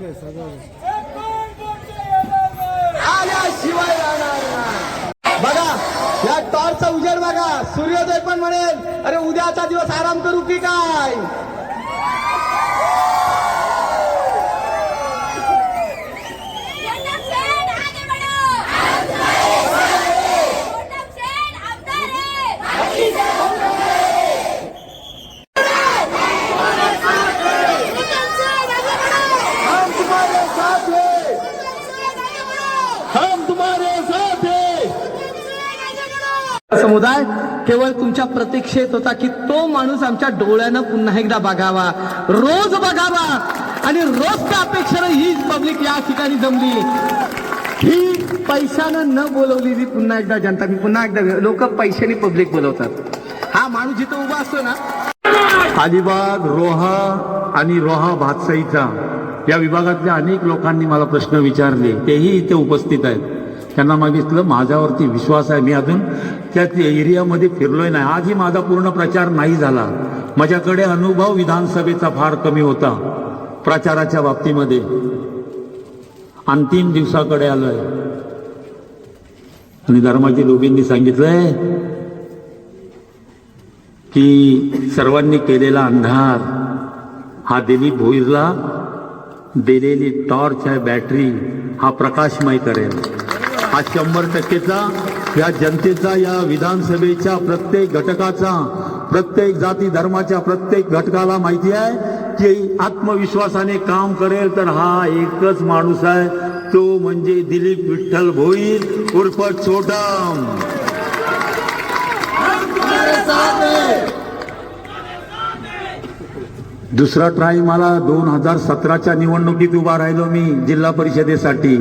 घे सगळं. आल्याशिवाय राहणार नाही. बघा या टॉर्चचा उजेड बघा. सूर्योदय पण म्हणेल अरे उद्याचा दिवस आराम करू की काय? समुदाय केवळ तुमच्या प्रतीक्षेत होता की तो माणूस आमच्या डोळ्यानं पुन्हा एकदा बघावा. रोज बघावा. आणि रोज त्या अपेक्षेनं ही पब्लिक या ठिकाणी जमली. ही पैशानं न बोलवलेली पुन्हा एकदा जनता. मी पुन्हा एकदा लोक पैशाने पब्लिक बोलवतात. हा माणूस जिथं उभा असतो ना अलिबाग रोहा आणि रोहा भातसाईचा या विभागातल्या अनेक लोकांनी मला प्रश्न विचारले. तेही इथे उपस्थित आहेत. त्यांना मागितलं माझ्यावरती विश्वास आहे. मी अजून त्या एरियामध्ये फिरलोय नाही. आजही माझा पूर्ण प्रचार नाही झाला. माझ्याकडे अनुभव विधानसभेचा फार कमी होता. प्रचाराच्या बाबतीमध्ये. अंतिम दिवसाकडे आलोय. आणि धर्माजी लोबींनी सांगितलंय की सर्वांनी केलेला अंधार हा दिलीप भोईरला दिलेली टॉर्च आहे बॅटरी हा प्रकाशमय करेल. हा शंभर टक्केचा या जनतेचा या विधानसभेच्या प्रत्येक घटकाचा प्रत्येक जाती धर्माच्या प्रत्येक घटकाला माहिती आहे की आत्मविश्वासाने काम करेल तर हा एकच माणूस आहे. तो म्हणजे दिलीप विठ्ठल भोईर उर्फ छोटम. दुसरा ट्राय मला दोन हजार सतराच्या निवडणुकीत उभा राहिलो मी जिल्हा परिषदेसाठी.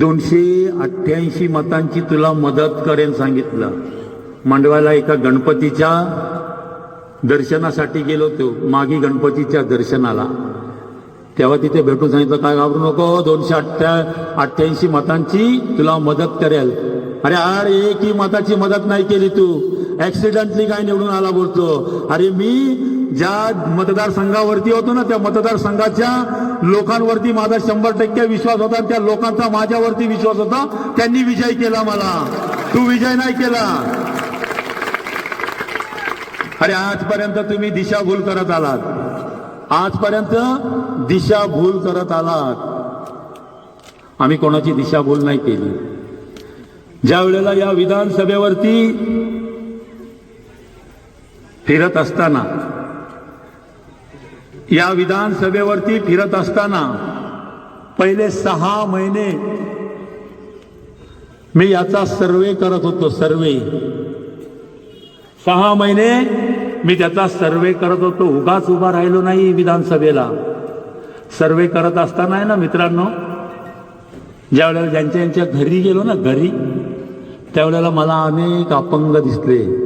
दोनशे अठ्ठ्याऐंशी मतांची तुला मदत करेन सांगितलं. मांडवाला एका गणपतीच्या दर्शनासाठी गेलो तो मागी गणपतीच्या दर्शनाला. तेव्हा तिथे भेटून सांगितलं काय घाबरू नको दोनशे अठ्ठ्या अठ्ठ्याऐंशी मतांची तुला मदत करेल. अरे अरे एक ही मताची मदत नाही केली तू. ऍक्सिडेंटली काय निवडून आला बोलतो. अरे मी ज्या मतदारसंघावरती होतो ना त्या मतदारसंघाच्या लोकांवरती माझा शंभर टक्के विश्वास होता त्या लोकांचा माझ्यावरती विश्वास होता. त्यांनी विजय केला मला. तू विजय नाही केला. अरे आजपर्यंत तुम्ही दिशाभूल करत आलात. आजपर्यंत दिशाभूल करत आलात. आम्ही कोणाची दिशाभूल नाही केली. ज्या वेळेला या विधानसभेवरती फिरत असताना या विधानसभेवरती फिरत असताना पहिले सहा महिने मी याचा सर्वे करत होतो सर्वे. सहा महिने मी त्याचा सर्वे करत होतो. उगाच उभा राहिलो नाही विधानसभेला. सर्वे करत असताना आहे ना मित्रांनो ज्या वेळेला ज्यांच्या यांच्या घरी गेलो ना घरी त्यावेळेला मला अनेक अपंग दिसले.